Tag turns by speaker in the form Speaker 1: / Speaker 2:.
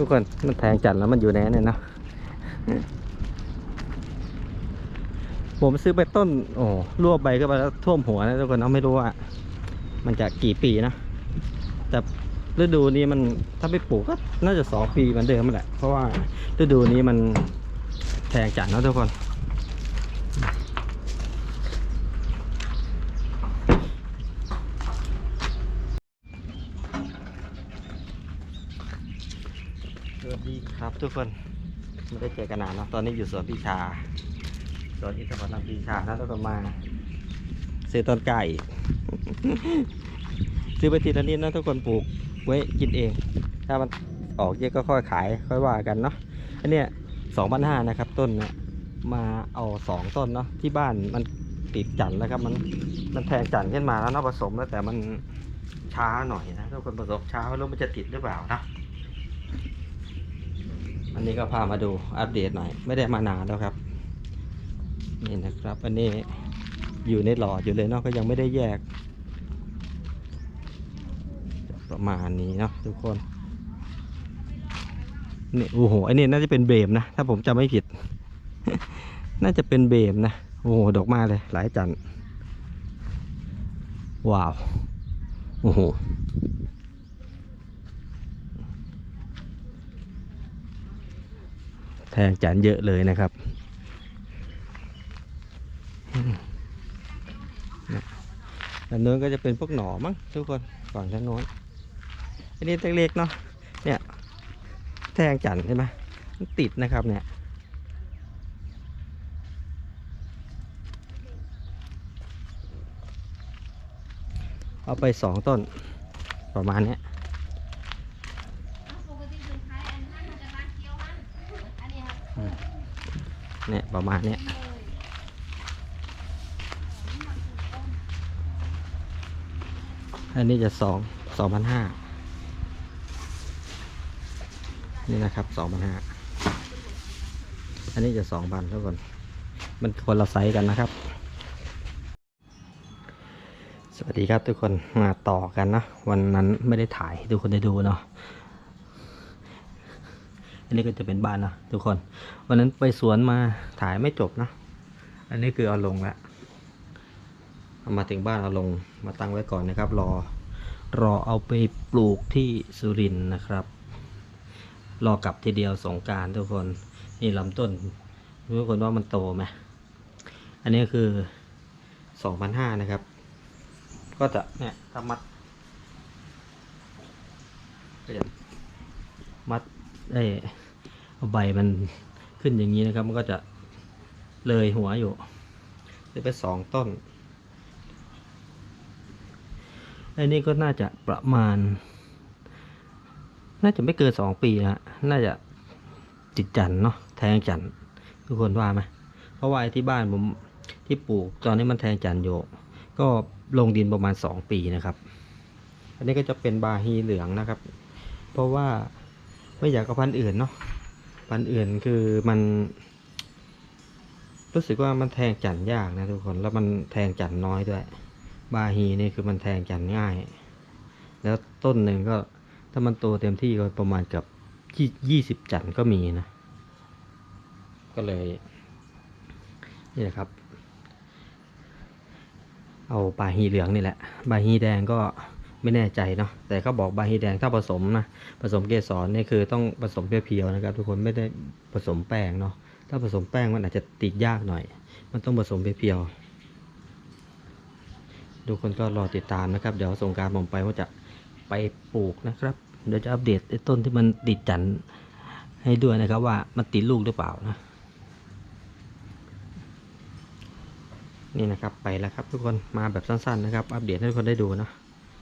Speaker 1: ทุกคนมันแทงจันแล้วมันอยู่แน่เนี่ยนะผมซื้อไปต้น โอ้รั่วบใบก็ไปแล้วท่วมหัวนะทุกคนเอาไม่รู้ว่ามันจะกี่ปีนะ แต่ฤดูนี้มันถ้าไปปลูกก็น่าจะสองปีเหมือนเดิมแหละ เพราะว่าฤดูนี้มันแทงจันทร์นะทุกคน ดีครับทุกคนไม่ได้เจอกันนานเนาะตอนนี้อยู่สวนพิชาสวนอินทผลัมพิชาแล้วกคนมาซื้อต้นไก่ ซื้อไปทีละนิดนะทุกคนปลูกไว้กินเอง ถ้ามันออกเยอะก็ค่อยขายค่อยว่ากันเนาะอันเนี้ยสองพันห้านะครับต้นเนี่ยมาเอาสองต้นเนาะที่บ้านมันติดจันทร์แล้วครับมันมันแทงจันทร์ขึ้นมาแล้วเนาะผสมแล้วแต่มันช้าหน่อยนะทุกคนผสมช้าไม่รู้มันจะติดหรือเปล่านะ อันนี้ก็พามาดูอัปเดตหน่อย ไม่ได้มานานแล้วครับ นี่นะครับ อันนี้อยู่ในหลอดอยู่เลยเนาะก็ยังไม่ได้แยก ประมาณนี้เนาะทุกคนนี่โอ้โหอันนี้น่าจะเป็นเบมนะ ถ้าผมจำไม่ผิด น่าจะเป็นเบมนะโอ้โหดอกมาเลย หลายจันทร์ว้าวโอ้โห แท งจานเยอะเลยนะครับ ด้านโน้นก็จะเป็นพวกหน่อมั้งทุกคนฝั่งด้านโน้น อันนี้เล็กๆเนาะ เนี่ยแทงจันใช่ไหมมันติดนะครับเนี่ยเอาไปสองต้นประมาณเนี้ย
Speaker 2: ปกติคือขายอันนั้นมันจะร้านเกี๊ยวมันอันนี้ครับ
Speaker 1: เนี่ยประมาณเนี้ยอันนี้จะสองสองพันห้านี่นะครับสองพันห้าอันนี้จะสองพันทุกคนมันคนละไซส์กันนะครับ สวัสดีครับทุกคนมาต่อกันนะ วันนั้นไม่ได้ถ่ายให้ทุกคนได้ดูเนาะ อันนี้ก็จะเป็นบ้านนะทุกคน วันนั้นไปสวนมาถ่ายไม่จบนะ อันนี้คือเอาลงแล้วเอามาถึงบ้านเอาลงมาตั้งไว้ก่อนนะครับ รอรอเอาไปปลูกที่สุรินนะครับ รอกลับทีเดียวสงการทุกคนนี่ลำต้นทุกคนว่ามันโตไหมอันนี้คือสองพันห้านะครับ ก็จะเนี่ยถ้ามัดมัด เอ้ยเอาใบมันขึ้นอย่างนี้นะครับ มันก็จะเลยหัวอยู่จะเป็นสองต้นอันนี้ก็น่าจะประมาณ น่าจะไม่เกินสองปีนะน่าจะติดจันเนาะแทงจันทุกคนว่าไหมเพราะว่าที่บ้านผมที่ปลูกตอนนี้มันแทงจันอยู่ก็ลงดินประมาณสองปีนะครับ อันนี้ก็จะเป็นบาฮีเหลืองนะครับ เพราะว่า ไม่อยากเอาพันธุ์อื่นเนาะพันธุ์อื่นคือมัน รู้สึกว่ามันแทงจันทร์ยากนะทุกคนแล้วมันแทงจันทร์น้อยด้วย บาฮีนี่คือมันแทงจันทร์ง่าย แล้วต้นหนึ่งก็ถ้ามันโตเต็มที่ก็ประมาณเกับยี่สิบจันทร์ก็มีนะ ก็เลย นี่แหละครับ เอาบาฮีเหลืองนี่แหละ บาฮีแดงก็ ไม่แน่ใจเนาะแต่เขาบอกใบาฮีแดงถ้าผสมนะผสมเกสรนี่คือต้องผสมเพียวๆนะครับ ทุกคนไม่ได้ผสมแป้งเนาะถ้าผสมแป้งมันอาจจะติดยากหน่อย มันต้องผสมเพียวๆทุกคนก็รอติดตามนะครับ เดี๋ยวส่งการผมไปว่าจะไปปลูกนะครับเดี๋ยวจะอัปเดตไอ้ต้นที่มันติดจันทร์ให้ด้วยนะครับว่ามันติดลูกหรือเปล่านะนี่นะครับไปแล้วครับทุกคนมาแบบสั้นๆนะครับ อัปเดตให้ทุกคนได้ดูเนาะ